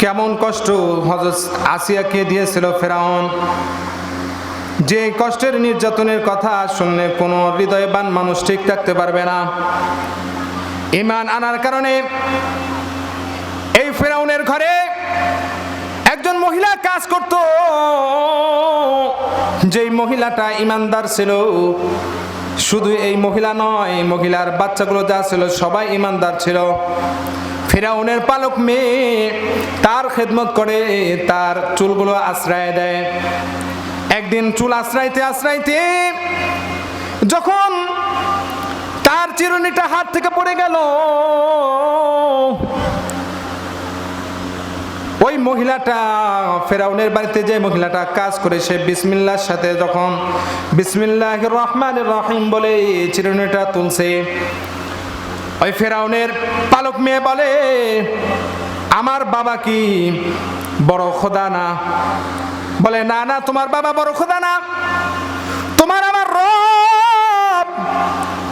কেমন কষ্ট হজরত আসিয়াকে দিয়েছিল ফেরাউন? যে কষ্টের নির্যাতনের কথা শুনলে কোনো হৃদয়বান মানুষ ঠিক থাকতে পারবে না। ইমান আনার কারণে এই ফেরাউনের ঘরে একজন মহিলা কাজ করত। যেই মহিলাটা ইমানদার ছিল, শুধু এই মহিলা নয়, মহিলার বাচ্চাগুলো যা ছিল সবাই ইমানদার ছিল। ফেরাউনের পালক মেয়ে তার খেদমত করে, তার চুলগুলো আশ্রয় দেয়। একদিন চুল আশ্রাইতে আশ্রাইতে যখন তার চিরুনিটা হাত থেকে পড়ে গেল, ওই মহিলাটা ফেরাউনের বাড়িতে যে মহিলাটা কাজ করে, সে বিসমিল্লার সাথে যখন বিসমিল্লাহ রহমান রহিম বলে চিরুনিটা তুলছে ওই ফেরাউনের পালক মেয়ে বলে, আমার বাবা কি বড় খোদা না? বলে, না না, তোমার বাবা বড় খোদা না। তোমার আমার রব,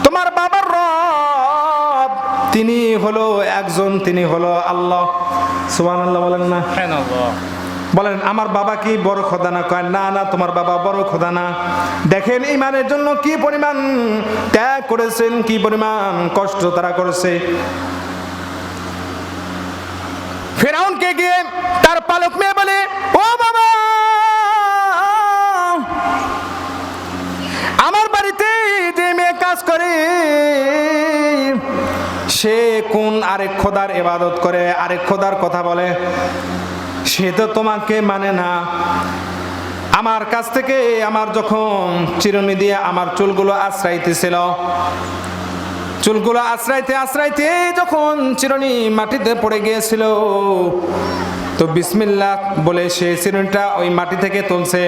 তোমার বাবার রব, তিনি হলো একজন, তিনি হলো আল্লাহ। সুবান আল্লাহ বলেন না? বলেন, আমার বাবা কি বড় খোদা না? কয়, না না, তোমার বাবা বড় খোদা না। দেখেন, ইমানের জন্য কি পরিমাণ ত্যাগ করেছেন, কি পরিমাণ কষ্ট তারা করেছে। ফেরাউনকে গিয়ে তার পালক মেয়ে বলে, ও বাবা, আমার বাড়িতে যে মেয়ে কাজ করে, সে কোন আরেক খোদার এবাদত করে, আরেক খোদার কথা বলে? সে তো তোমাকে মানে না। আমার কাছ থেকে আমার যখন চিরুনি দিয়ে আমার চুলগুলো আশ্রাইতেছিল, চুলগুলো আশ্রাইতে আশ্রাইতে যখন চিরুনি মাটিতে পড়ে গিয়েছিল, তো বিসমিল্লাহ বলে সে চিরুনিটা ওই মাটি থেকে তুলছে।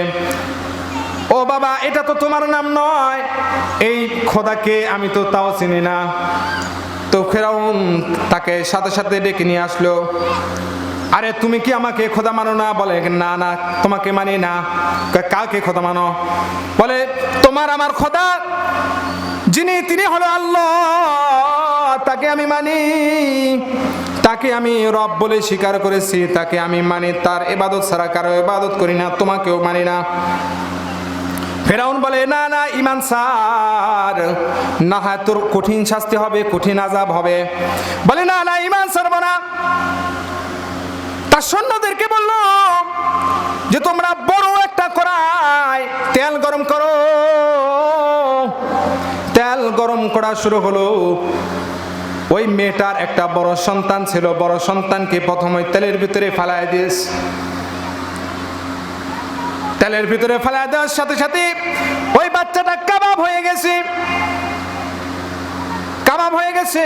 ও বাবা, এটা তো তোমার নাম নয়। এই খোদাকে আমি তো তাও চিনি না। তো ফেরাউন তাকে সাথে সাথে ডেকে নিয়ে আসলো। আরে তুমি কি আমাকে খোদা মানো না? বলে, না না, তোমাকে মানি না। কাকে খোদা মানো? বলে, তোমার আমার খোদা, যিনি, তিনি হলো আল্লাহ। তাকে আমি মানি। তাকে আমি রব বলে স্বীকার করেছি। তাকে আমি মানি। তার এবাদত ছাড়া কারও এবাদত করি না, তোমাকেও মানি না। ফেরাউন বলে, না না, ইমান সার। না হয় তোর কঠিন শাস্তি হবে, কঠিন আজাব হবে। বলে, না না, ইমান সারব না। তার সৈন্যদেরকে বলল, যে তোমরা বড় একটা করায় তেল গরম করো। তেল গরম করা শুরু হলো। ওই মেয়েটার একটা বড় সন্তান ছিল। বড় সন্তানকে প্রথমে তেলের ভিতরে ফালায় দিস তেলের ভিতরে ফেলা দেওয়ার সাথে সাথে ওই বাচ্চাটা কাবাব হয়ে গেছে। কাবাব হয়ে গেছে।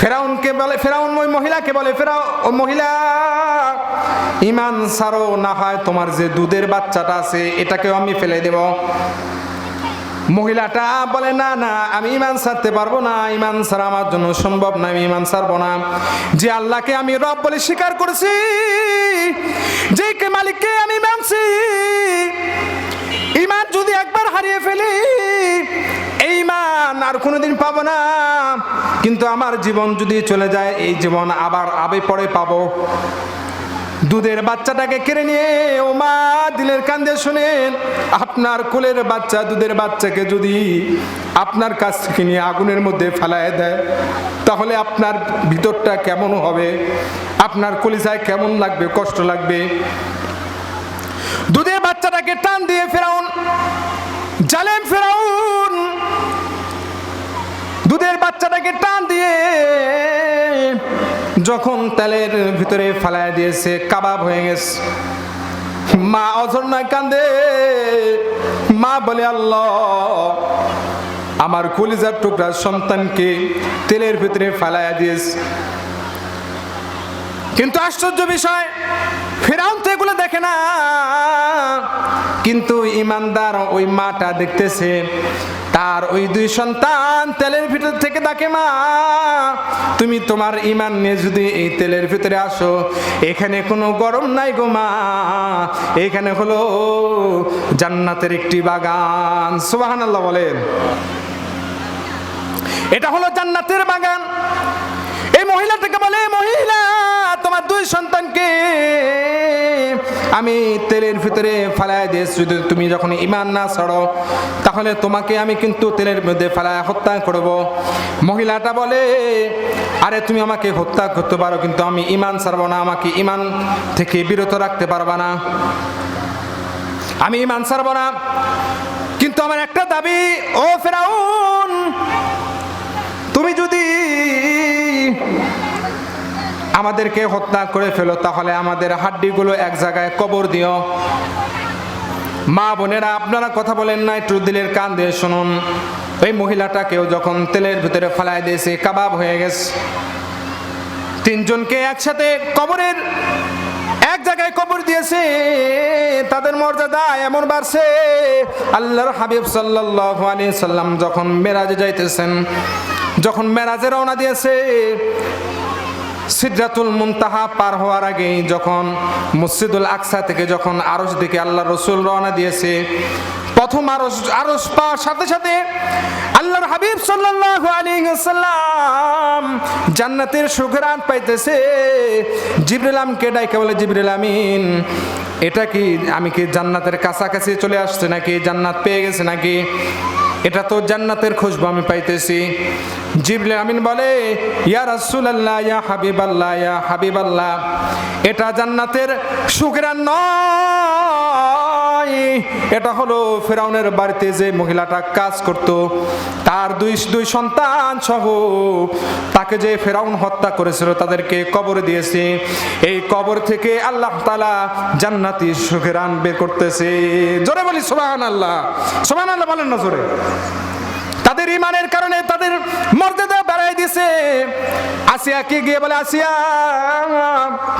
ফেরাউনকে বলে, ফেরাউন ওই মহিলাকে বলে, ফেরাও ওই মহিলা, ইমান সারো, না হয় তোমার যে দুধের বাচ্চাটা আছে, এটাকেও আমি ফেলে দেব। মহিলাটা বলে, না না, আমি ইমান সারতে পারব না, ইমান ছাড়া আমার জন্য সম্ভব না, আমি ইমান সারবো না। যে আল্লাহকে আমি রব বলে স্বীকার করেছি, যে কে মালিককে আমি মানছি, ইমান যদি একবার হারিয়ে ফেলি ইমান আর কোনোদিন পাবো না। কিন্তু আমার জীবন যদি চলে যায়, এই জীবন আবার আবে পরে পাবো। দুধের বাচ্চাটাকে কেড়ে নিয়ে ও মা দিলের কান্দে শুনেন, আপনার কোলের বাচ্চা দুধের বাচ্চাকে যদি আপনার কাছ থেকে নিয়ে আগুনের মধ্যে ফেলায় দেয়, তাহলে আপনার ভিতরটা কেমন হবে? আপনার কলিজায় কেমন লাগবে? কষ্ট লাগবে? দুধের বাচ্চাটাকে টান দিয়ে ফেরাউন, জালেম ফেরাউন দুধের বাচ্চাটাকে টান দিয়ে যখন তেলের ভিতরে ফালায় দিয়েছে, কাবাব হয়ে গেছে। মা অঝর্ণায় কান্দে। মা বলে, আল্লাহ, আমার কলিজার টুকরা সন্তানকে তেলের ভিতরে ফালাইয়া দিয়েছে। কিন্তু আশ্চর্য বিষয়, ফেরাউন তো এগুলো দেখে না। কিন্তু ইমানদার ওই মাটা দেখতেছে তার ওই দুই সন্তান তেলের ভিতর থেকে তাকে মা, তুমি তোমার ইমান নিয়ে যদি এই তেলের ভিতরে আসো, এখানে কোনো গরম নাই গো মা, এখানে হলো জান্নাতের একটি বাগান। সুবাহান আল্লাহ বলেন। এটা হলো জান্নাতের বাগান। এই মহিলাটাকে বলে, মহিলা দুই সন্তানকে আমি তেলের ভিতরে ফালায় দিয়েছি। যদি তুমি যখন ইমান না ছাড়ো, তাহলে তোমাকে আমি কিন্তু তেলের মধ্যে ফালায় হত্যা করব। মহিলাটা বলে, আরে, তুমি আমাকে হত্যা করতে পারো, কিন্তু আমি ইমান ছাড়বো না। আমাকে ইমান থেকে বিরত রাখতে পারবা না। আমি ইমান ছাড়বো না। কিন্তু আমার একটা দাবি, ও ফেরাউন আমাদেরকে হত্যা করে ফেলো, তাহলে আমাদের হাড্ডিগুলো এক জায়গায় কবর দিও। মা বোনেরা, আপনারা কথা বলেন না, একটু দিলের কান দিয়ে শুনুন। ওই মহিলাটাকেও যখন তেলের ভিতরে ফেলায় দিয়েছে, কাবাব হয়ে গেছে। তিনজনকে একসাথে কবরের এক জায়গায় কবর দিয়েছে, তাদের মর্যাদা এমন বাড়ছে। আল্লাহর হাবিব সাল্লাল্লাহু আলাইহি সাল্লাম যখন মেরাজে যাইতেছেন, যখন মেরাজে রওনা দিয়েছে সিদ্রাতুল মুনতাহা পার হওয়ার আগেই যখন মসজিদুল আকসা থেকে যখন আরশ দিকে আল্লাহ রসুল রওনা দিয়েছে, প্রথম আরশ আরশ পাওয়ার সাথে সাথে আল্লাহর হাবিব সাল্লাল্লাহু আলাইহি জান্নাতের সুঘ্রাণ পাইতেছে। জিবরিল আমকে ডাইকে বলে, জিবরিল আমিন, এটা কি আমি কি জান্নাতের কাছাকাছি চলে আসছে নাকি? জান্নাত পেয়ে গেছে নাকি? এটা তো জান্নাতের খুশবু আমি পাইতেছি। জিবলে আমিন বলে, ইয়া রাসূলুল্লাহ, ইয়া হাবিবাল্লাহ ইয়া হাবিবাল্লাহ, এটা জান্নাতের সুগ্রাণ নয়। এটা হলো ফেরাউনের বাড়িতে যে মহিলাটা কাজ করত, তার দুই দুই সন্তান সহ তাকে যে ফেরাউন হত্যা করেছিল, তাদেরকে কবর দিয়েছে। এই কবর থেকে আল্লাহ তাআলা জান্নাতি সুগ্রাণ বের করতেছে। জোরে বলি, সুবহানাল্লাহ। সুবহানাল্লাহ বলেন না জোরে। তাদের ইমানের কারণে তাদের মর্যাদা বাড়াই দিছে। আসিয়াকে গিয়ে বলে, আসিয়া,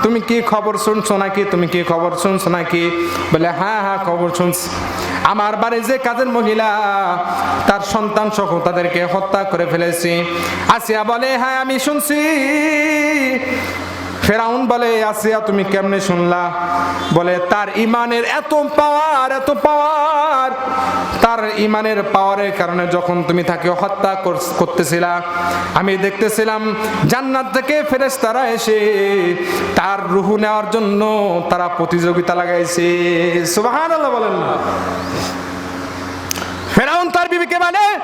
তুমি কি খবর শুনছো নাকি? তুমি কি খবর শুনছো নাকি? বলে হ্যাঁ হ্যাঁ খবর শুনছি। আমার বাড়ি যে কাজের মহিলা, তার সন্তান সহ তাদেরকে হত্যা করে ফেলেছি। আসিয়া বলে হ্যাঁ আমি শুনছি। ফেরাউন বলে, আসিয়া তুমি কেমনে শুনলা? বলে, তার ইমানের এত পাওয়ার এত পাওয়ার তার ইমানের পাওয়ারের কারণে যখন তুমি তাকে হত্যা কর- করতেছিলা, আমি দেখতেছিলাম জান্নাত থেকে ফেরেশতারা এসে তার রুহু নেওয়ার জন্য তারা প্রতিযোগিতা লাগাইছে। সুবহানাল্লাহ বলেন ফেরাউন তার বিবিকে বলে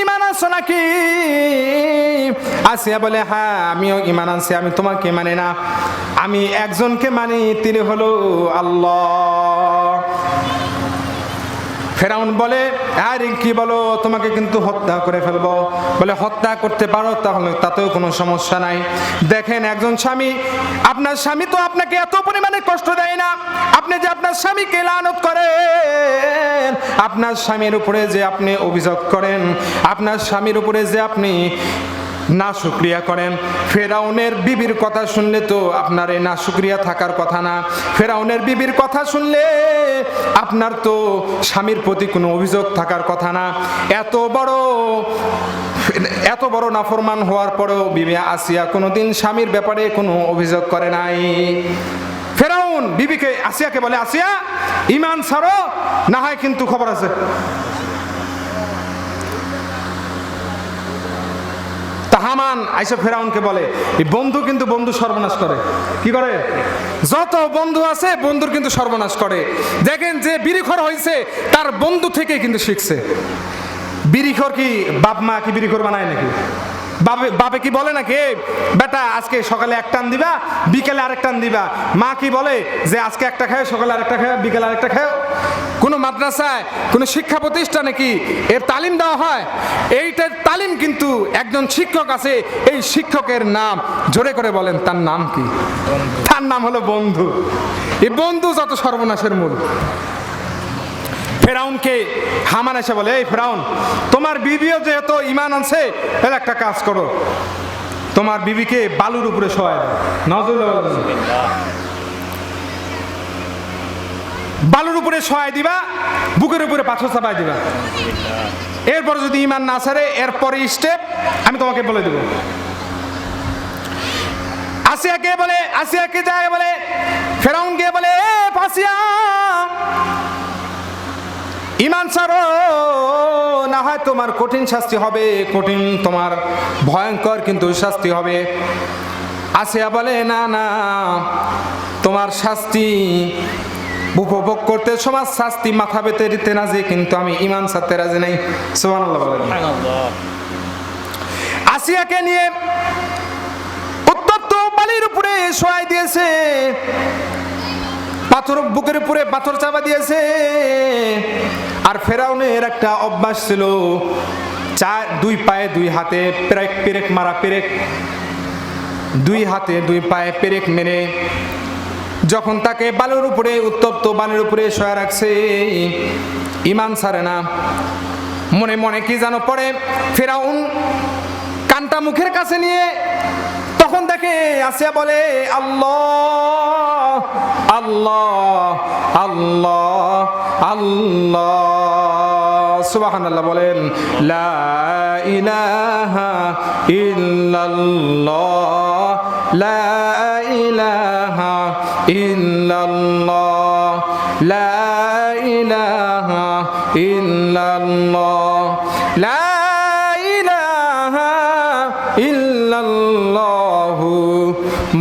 ইমান আছো নাকি? আসিয়া বলে হ্যাঁ আমিও ইমান আনছি, আমি তোমাকে মানি না। আমি একজনকে মানি, তিনি হলো আল্লাহ। ফেরাউন বলে, আর কি বলো, তোমাকে কিন্তু হত্যা করে ফেলব। বলে, হত্যা করতে পারো, তাহলে তাতেও কোনো সমস্যা নাই। দেখেন একজন স্বামী, আপনার স্বামী তো আপনাকে এত পরিমাণে কষ্ট দেয় না। আপনি যে আপনার স্বামীকে লানত করেন, আপনার স্বামীর উপরে যে আপনি অভিযোগ করেন, আপনার স্বামীর উপরে যে আপনি না শুক্রিয়া করেন। ফেরাউনের বিবির কথা শুনলে তো আপনার এই না শুক্রিয়া থাকার কথা না। ফেরাউনের বিবির কথা শুনলে আপনার তো স্বামীর প্রতি কোনো অভিযোগ থাকার কথা না। এত বড় এত বড় নাফরমান হওয়ার পরেও বিবি আসিয়া কোনোদিন স্বামীর ব্যাপারে কোনো অভিযোগ করে নাই। ফেরাউন বিবিকে আসিয়াকে বলে, আসিয়া, ইমান ছাড়ো, না হয় কিন্তু খবর আছে। তা হামান আইসা ফেরাউনকে বলে এই বন্ধু কিন্তু বন্ধু সর্বনাশ করে। কি করে? যত বন্ধু আছে বন্ধুর কিন্তু সর্বনাশ করে। দেখেন যে বিরিখর হয়েছে তার বন্ধু থেকে কিন্তু শিখছে। বিরিখর কি বাপ মা কি বিরিখর বানায় নাকি? বাপে বাপে কি বলে নাকি "এই, বেটা আজকে সকালে এক টান দিবা বিকেলে আরেক টান দিবা। মা কি বলে যে আজকে একটা খায় সকালে আরেকটা খায় বিকেলে আরেকটা খায়? কোনো মাদ্রাসায়, কোনো শিক্ষা প্রতিষ্ঠানে কি এর তালিম দেওয়া হয়? এইটার তালিম কিন্তু একজন শিক্ষক আছে, এই শিক্ষকের নাম জোরে করে বলেন, তার নাম কি? তার নাম হলো বন্ধু। এই বন্ধু যত সর্বনাশের মূল। ফেরাউনকে হামান এসে বলে, এই ফেরাউন, তোমার বিবিও যেহেতু ইমান আনছে, তাহলে একটা কাজ করো। তোমার বিবিকে বালুর উপরে শোয়ায় বলেন। বালুর উপরে শোয়াই দিবা, বুকের উপরে পাথর চাপাই দিবা। এরপর যদি ইমান না ছাড়ে, এরপরে স্টেপ আমি তোমাকে বলে দেবো। আসিয়াকে বলে আসিয়াকে যায় বলে, ফেরাউন গিয়ে বলে, এ ইমান ছাড়ো, না হয় তোমার কঠিন শাস্তি হবে, কঠিন তোমার ভয়ঙ্কর কিন্তু শাস্তি হবে। আসিয়া বলে, না না, তোমার শাস্তি উপভোগ করতে সমাজ শাস্তি মাথা পেতে দিতে রাজি কিন্তু আমি ইমান সারতে রাজি নাই। বলেন। আসিয়াকে নিয়ে উত্তপ্ত বালির উপরে শোয়াই দিয়েছে। পাথর বুকের উপরে পাথর চাপা দিয়েছে। আর ফেরাউনের একটা অভ্যাস ছিল চার দুই পায়ে দুই হাতে পেরেক পেরেক মারা পেরেক দুই হাতে দুই পায়ে পেরেক মেরে যখন তাকে বালুর উপরে, উত্তপ্ত বালুর উপরে শোয়া রাখছে, ইমান সারে না। মনে মনে কি যেন পড়ে, ফেরাউন কানটা মুখের কাছে নিয়ে তখন দেখে আসিয়া বলে, আল্লাহ আল্লাহ আল্লাহ আল্লাহ। সুবাহান আল্লাহ বলেন, লা ইলাহা ইল্লাল্লাহ, লা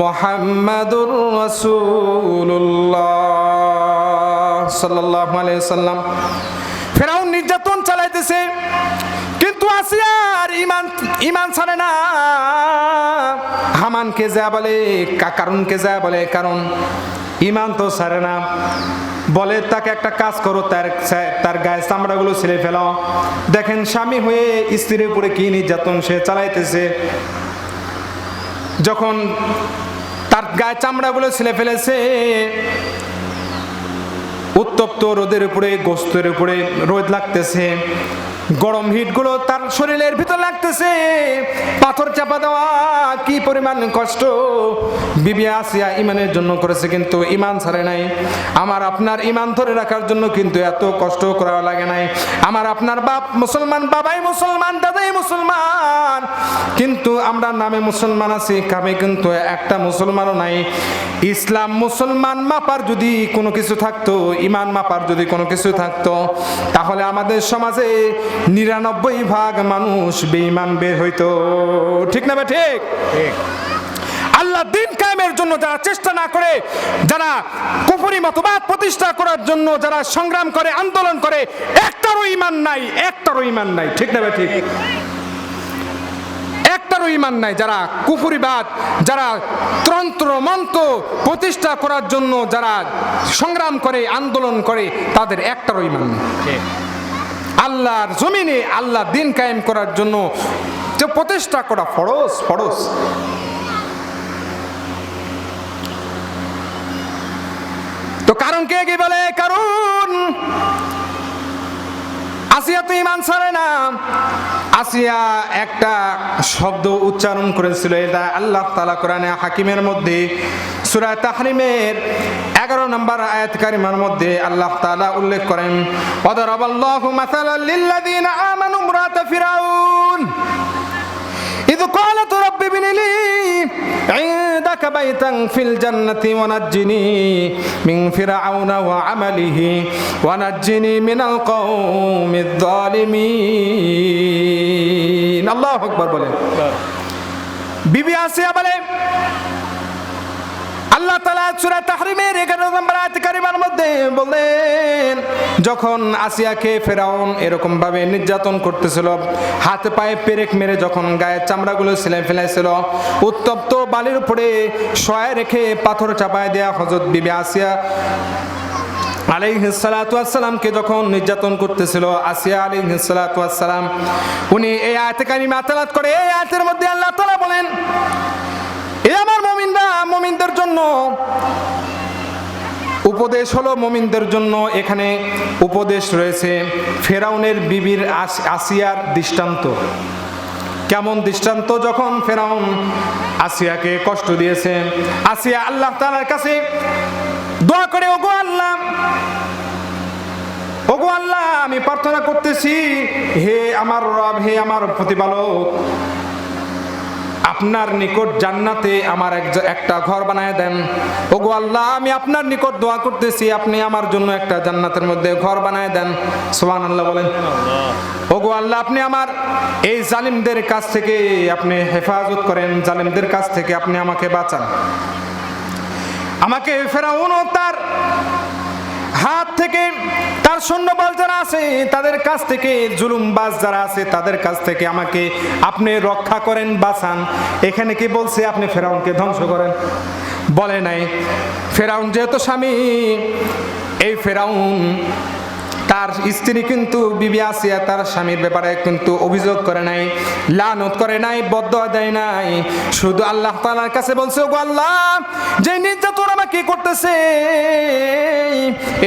মুহাম্মাদুর আলাইহি সাল্লাম। ফেরাউন নির্যাতন চালাইতেছে, কিন্তু আসিয়ার ইমান ইমান ছাড়ে না। হামানকে যা বলে কারণকে যা বলে, কারণ ইমান তো ছাড়ে না। বলে, তাকে একটা কাজ করো, তার তার গায়ে চামড়াগুলো ছেড়ে ফেলাও দেখেন, স্বামী হয়ে স্ত্রীর উপরে কি নির্যাতন সে চালাইতেছে। যখন তার গায়ে চামড়াগুলো ছেলে ফেলেছে, উত্তপ্ত রোদের উপরে, গোস্তের উপরে রোদ লাগতেছে। গরম হিটগুলো তার শরীরের ভিতর লাগতেছে। পাথর চাপা দেওয়া, কি পরিমাণ কষ্ট। বিবি আসিয়া ইমানের জন্য করেছে, কিন্তু ইমান ছাড়ে নাই। আমার আপনার ইমান ধরে রাখার জন্য কিন্তু এত কষ্ট করা লাগে নাই। আমার আপনার বাপ মুসলমান, বাবাই মুসলমান, দাদাই মুসলমান। কিন্তু আমরা নামে মুসলমান আছি, কামে কিন্তু একটা মুসলমানও নাই। ইসলাম মুসলমান মাপার যদি কোনো কিছু থাকতো, ইমান মাপার যদি কোনো কিছু থাকতো, তাহলে আমাদের সমাজে নিরানব্বই ভাগ মানুষ বেঈমান বের হইতো। ঠিক না বে ঠিক? আল্লাহ দিন কায়েমের জন্য যারা চেষ্টা না করে যারা কুফরি মতবাদ প্রতিষ্ঠা করার জন্য যারা সংগ্রাম করে আন্দোলন করে একটারও ইমান নাই একটারও ইমান নাই। ঠিক না ঠিক? একটারও ইমান নাই যারা কুফুরিবাদ যারা তন্ত্র মন্ত্র প্রতিষ্ঠা করার জন্য যারা সংগ্রাম করে আন্দোলন করে তাদের একটারও ইমান নেই। আল্লাহর জমিনে আল্লাহ দিন কায়েম করার জন্য যে প্রতিষ্ঠা করা ফরজ ফরজ। তো কারণ কে কি বলে? কারণ আসিয়া তো ইমান ছাড়ে না। আসিয়া একটা শব্দ উচ্চারণ করেছিল, এটা আল্লাহ তালা কোরআনে হাকিমের মধ্যে সুরায় তাহরিমের এগারো নম্বর আয়াত কারিমার মধ্যে আল্লাহ তালা উল্লেখ করেন অদরব আল্লাহ মাসাল আমানু মুরাত ফিরাউন ইদ ক্বালাত রাব্বি বিনিলি لي عندك بيتا في الجنة ونجني من فرعون وعمله ونجني من القوم الظالمين الله أكبر বলেন বিবি আসিয়া বলে আল্লাহ তালা সুরা তাহরিমের এগারো নম্বর আয়াত মধ্যে বললেন, যখন আসিয়াকে ফেরাউন এরকম ভাবে নির্যাতন করতেছিল, হাতে পায়ে পেরেক মেরে যখন গায়ের চামড়াগুলো ছেলে ফেলেছিল উত্তপ্ত বালির উপরে শয়ে রেখে পাথর চাপায় দেয়া হজরত বিবি আসিয়া আলাইহিসালাতামকে যখন নির্যাতন করতেছিল, আসিয়া আলাইহিসালাতাম উনি এই আয়াতে কারিমা তালাত করে, এই আয়াতের মধ্যে আল্লাহ তালা বলেন মমিনদের জন্য। উপদেশ হলো মমিনদের জন্য এখানে উপদেশ রয়েছে, ফেরাউনের বিবির আসিয়ার দৃষ্টান্ত। কেমন দৃষ্টান্ত? যখন ফেরাউন আসিয়াকে কষ্ট দিয়েছে, আসিয়া আল্লাহ তালার কাছে দোয়া করে, ওগো আল্লাহ ওগো আল্লাহ, আমি প্রার্থনা করতেছি, হে আমার রব, হে আমার প্রতিপালক আপনার নিকট জান্নাতে আমার এক একটা ঘর বানায় দেন। ওগো আল্লাহ, আমি আপনার নিকট দোয়া করতেছি, আপনি আমার জন্য একটা জান্নাতের মধ্যে ঘর বানায় দেন। সোহান আল্লাহ বলেন। ওগো আল্লাহ, আপনি আমার এই জালিমদের কাছ থেকে আপনি হেফাজত করেন, জালিমদের কাছ থেকে আপনি আমাকে বাঁচান। আমাকে ফেরাউন ও তার হাত থেকে তার সৈন্যবল যারা আছে, তাদের কাছ থেকে জুলুমবাজ যারা আছে, তাদের কাছ থেকে আমাকে আপনি রক্ষা করেন, বাঁচান। এখানে কি বলছে? আপনি ফেরাউনকে ধ্বংস করেন। বলে নাই। ফেরাউন যেহেতু স্বামী, এই ফেরাউন তার স্ত্রী কিন্তু বিবি আসিয়া তার স্বামীর ব্যাপারে কিন্তু অভিযোগ করে নাই, লানত করে নাই বদ্ধ দেয় নাই। শুধু আল্লাহ তাআলার কাছে বলছে, ওগো আল্লাহ, যে নির্যাতন আমাকে করতেছে,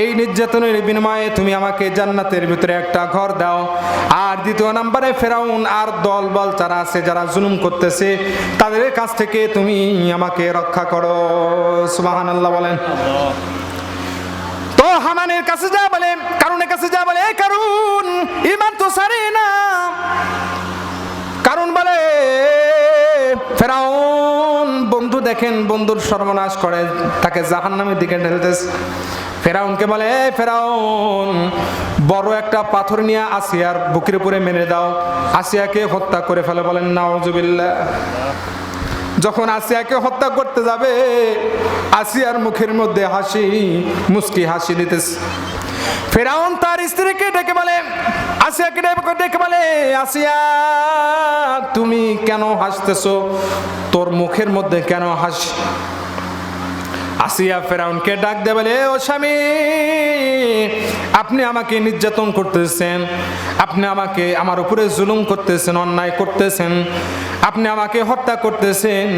এই নির্যাতনের বিনিময়ে তুমি আমাকে জান্নাতের ভিতরে একটা ঘর দাও। আর দ্বিতীয় নাম্বারে ফেরাউন আর দল বল যারা আছে, যারা জুলুম করতেছে, তাদের কাছ থেকে তুমি আমাকে রক্ষা করো। সুবহানাল্লাহ বলেন। তো হামানের কাছে যা বলে কারণের কাছে যা বলে, "এই কারণ ইমান তো সারে না। কারণ বলে, ফেরাউন, বন্ধু দেখেন, বন্ধুর সর্বনাশ করে, তাকে জাহান্নামের দিকে ঢেলতেছে ফেরাউনকে বলে ফেরাউন, বড় একটা পাথর নিয়ে আসিয়ার বুকের উপরে মেরে দাও। আসিয়াকে হত্যা করে ফেলে বলেন নাওজুবিল্লাহ যখন আসিয়াকে হত্যা করতে যাবে, আসিয়ার মুখের মধ্যে হাসি, মুস্কি হাসি দিতেছে ফেরাউন তার স্ত্রীকে ডেকে বলে, আসিয়াকে ডেকে- বলে, আসিয়া, তুমি কেন হাসতেছো? তোর মুখের মধ্যে কেন হাস? আসিয়া ফেরাউনকে ডাক দে বলে, ও স্বামী, আপনি আমাকে নির্যাতন করতেছেন, আপনি আমাকে আমার উপরে জুলুম করতেছেন, অন্যায় করতেছেন, আপনি আমাকে হত্যা করতেছেন,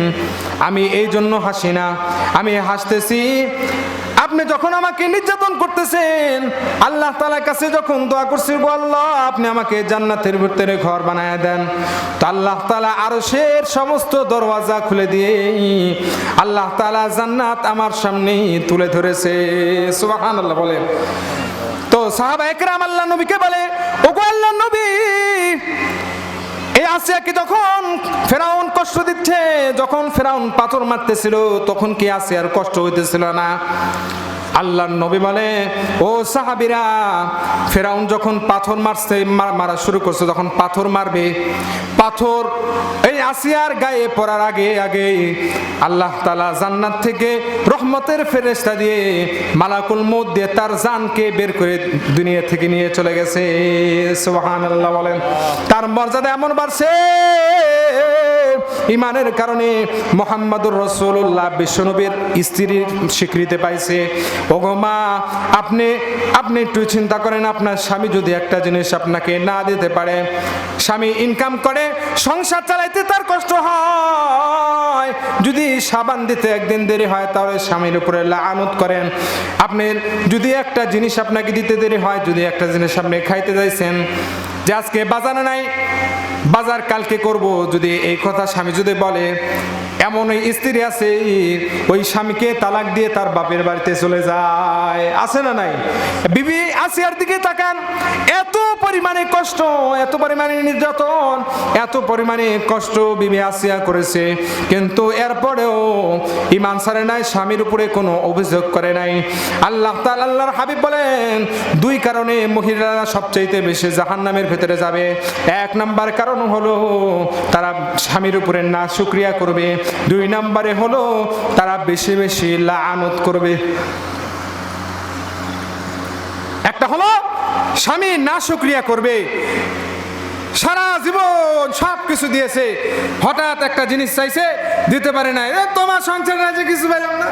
আমি এই জন্য হাসি না, আমি হাসতেছি আপনি যখন আমাকে নির্যাতন করতেছেন, আল্লাহ তালার কাছে যখন দোয়া করছি আল্লাহ, আপনি আমাকে জান্নাতের ভিতরে ঘর বানায় দেন। তো আল্লাহ তালা আরও শের সমস্ত দরওয়াজা খুলে দিয়ে, আল্লাহ তালা জান্নাত আমার সামনে তুলে ধরেছে। সুবাহান আল্লাহ বলে। তো সাহাবা একরাম আল্লাহ নবীকে বলে, ওগো আল্লাহ নবী, এই আসিয়াকে যখন ফেরাউন কষ্ট দিচ্ছে, যখন ফেরাউন পাথর মারতেছিল, তখন কি আসিয়ার কষ্ট হইতেছিল না? আল্লাহ নবী বলে, ও সাহাবিরা, ফেরাউন যখন পাথর মারছে, মারা শুরু করছে, যখন পাথর মারবে, পাথর এই আসিয়ার গায়ে পড়ার আগে আগে আল্লাহ তালা জান্নাত থেকে রহমতের ফেরেস্তা দিয়ে মালাকুল মৌত দিয়ে তার জানকে বের করে দুনিয়া থেকে নিয়ে চলে গেছে। সুবহান আল্লাহ বলেন। তার মর্যাদা এমন বাড়ছে ইমানের কারণে মোহাম্মদুর রসুল্লাহ বিশ্বনবীর স্ত্রীর স্বীকৃতি পাইছে। ওগো মা, আপনি আপনি একটু চিন্তা করেন, আপনার স্বামী যদি একটা জিনিস আপনাকে না দিতে পারে, স্বামী ইনকাম করে, সংসার চালাইতে তার কষ্ট হয়। যদি সাবান দিতে একদিন দেরি হয়, তাহলে স্বামীর উপরে লানত করেন। আপনি যদি একটা জিনিস আপনাকে দিতে দেরি হয়, যদি একটা জিনিস আপনি খাইতে চাইছেন যে আজকে বাজানো নাই, বাজার কালকে করব। যদি এই কথা স্বামী যদি বলে, এমন ওই স্ত্রী আছে, ওই স্বামীকে তালাক দিয়ে তার বাপের বাড়িতে চলে যায়। আছে না নাই? বিবি আসিয়ার দিকে তাকান, এত পরিমাণে কষ্ট, এত পরিমাণে নির্যাতন, এত পরিমাণে কষ্ট বিবি আসিয়া করেছে। কিন্তু এরপরেও ইমান সারে নাই, স্বামীর উপরে কোনো অভিযোগ করে নাই। আল্লাহ আল্লাহর হাবিব বলেন, দুই কারণে মহিলারা সবচাইতে বেশি জাহান্নামের ভেতরে যাবে। এক নাম্বার কারণ হলো, তারা স্বামীর উপরে না শুক্রিয়া করবে। দুই নাম্বারে হলো, তারা বেশি বেশি লানত করবে। একটা হলো, স্বামী না শুক্রিয়া করবে, সারা জীবন সব কিছু দিয়েছে, হঠাৎ একটা জিনিস চাইছে, দিতে পারে না। তোমার সংসার রাজে কিছু পেলাম না।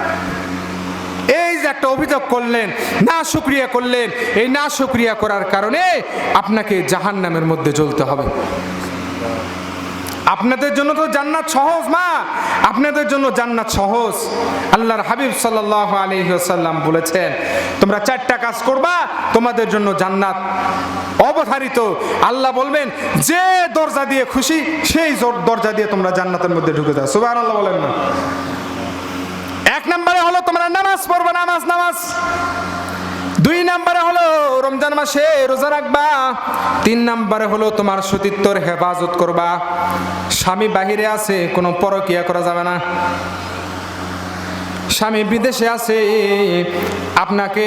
এই যে একটা অভিযোগ করলেন, না শুক্রিয়া করলেন, এই না শুক্রিয়া করার কারণে আপনাকে জাহান নামের মধ্যে জ্বলতে হবে। আপনাদের জন্য তো জান্নাত সহজ, মা। আপনাদের জন্য জান্নাত সহজ। আল্লাহর হাবিব সাল্লাহ আলহিহাল্লাম বলেছেন, তোমরা চারটা কাজ করবা, তোমাদের জন্য জান্নাত অবধারিত। আল্লাহ বলবেন, যে দরজা দিয়ে খুশি, সেই দরজা দিয়ে তোমরা জান্নাতের মধ্যে ঢুকে যাও। সুবাহ আল্লাহ বলেন না। এক নম্বরে হলো, তোমরা নামাজ পড়বে, নামাজ নামাজ। দুই নাম্বারে হলো রমজান মাসে রোজা রাখবা, তিন নাম্বারে হলো তোমার সতীত্বর হেফাজত করবা। স্বামী বাহিরে আছে, কোনো পরকিয়া করা যাবে না। স্বামী বিদেশে আছে, আপনাকে,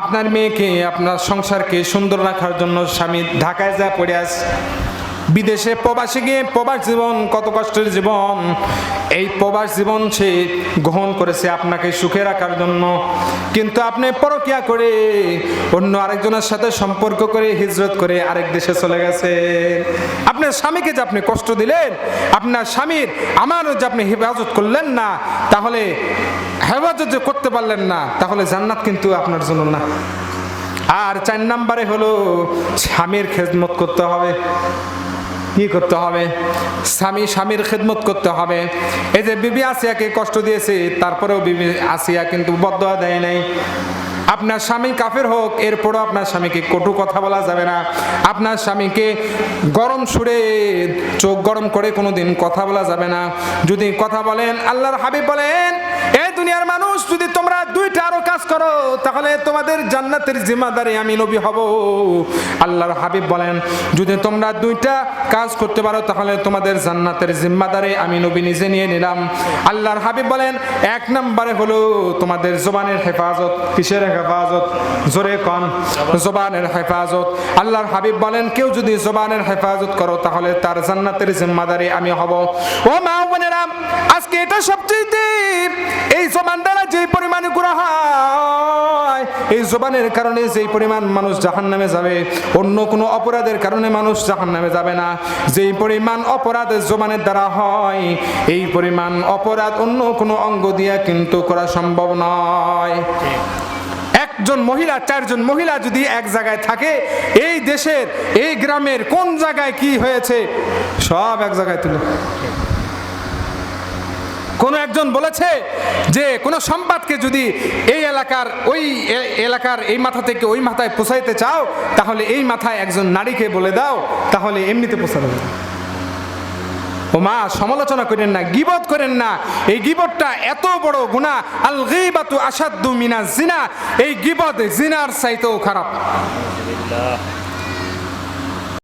আপনার মেয়েকে, আপনার সংসারকে সুন্দর রাখার জন্য স্বামী ঢাকায় যা পড়ে আছে। বিদেশে প্রবাসে গিয়ে প্রবাস জীবন, কত কষ্টের জীবন। এই প্রবাস জীবন সে গ্রহণ করেছে আপনাকে সুখে রাখার জন্য। কিন্তু আপনি পরকিয়া করে অন্য আরেকজনের সাথে সম্পর্ক করে হিজরত করে আরেক দেশে চলে গেছে। আপনার স্বামীকে যে আপনি কষ্ট দিলেন, আপনার স্বামীর আমার যে আপনি হেফাজত করলেন না, তাহলে হেফাজত যে করতে পারলেন না, তাহলে জান্নাত কিন্তু আপনার জন্য না। আর চার নাম্বারে হলো স্বামীর খেদমত করতে হবে। কি করতে হবে? স্বামী, স্বামীর খেদমত করতে হবে। এই যে বিবি আসিয়াকে কষ্ট দিয়েছে, তারপরেও বিবি আসিয়া কিন্তু বদয়া দেয় নাই। আপনার স্বামী কাফের হোক, এরপরও আপনার স্বামীকে কটু কথা বলা যাবে না। আপনার স্বামীকে গরম সুরে, চোখ গরম করে কোনো দিন কথা বলা যাবে না। যদি কথা বলেন, আল্লাহর হাবিব বলেন এই দুনিয়ার করো, তাহলে তোমাদের জান্নাতের জিম্মাদারি আমি নবী হব। আল্লাহর হাবিব বলেন, যদি তোমরা দুইটা কাজ করতে পারো, তাহলে তোমাদের জান্নাতের জিম্মাদারি আমি নবী নিজে নিয়ে নিলাম। আল্লাহর হাবিব বলেন, এক নম্বরে হলো তোমাদের জবানের হেফাজত। কিসের হেফাজত? জোরে কন, জবানের হেফাজত। আল্লাহর হাবিব বলেন, কেউ যদি জবানের হেফাজত করো, তাহলে তার জান্নাতের জিম্মাদারি আমি হব। ও মা বোনেরা, আজকে এটা সবচেয়ে এই জবান দ্বারা যে পরিমাণে গুণা হয় এই জবানের কারণে যেই পরিমাণ মানুষ জাহান নামে যাবে, অন্য কোনো অপরাধের কারণে মানুষ জাহান নামে যাবে না। যেই পরিমাণ অপরাধ জবানের দ্বারা হয়, এই পরিমাণ অপরাধ অন্য কোনো অঙ্গ দিয়ে কিন্তু করা সম্ভব নয়। একজন মহিলা, চারজন মহিলা যদি এক জায়গায় থাকে, এই দেশের, এই গ্রামের কোন জায়গায় কি হয়েছে, সব এক জায়গায় তুলে। কোন একজন বলেছে যে কোন সম্পাদকে যদি এই এলাকার, ওই এলাকার এই মাথা থেকে ওই মাথায় পোষাইতে চাও, তাহলে এই মাথায় একজন নারীকে বলে দাও, তাহলে এমনিতে পোষাবে ও মা সমালোচনা করেন না, গিবত করেন না। এই গিবতটা এত বড় গুণা আল গিবাতু আসাদ্দু মিনা জিনা এই গিবত জিনার চাইতেও খারাপ।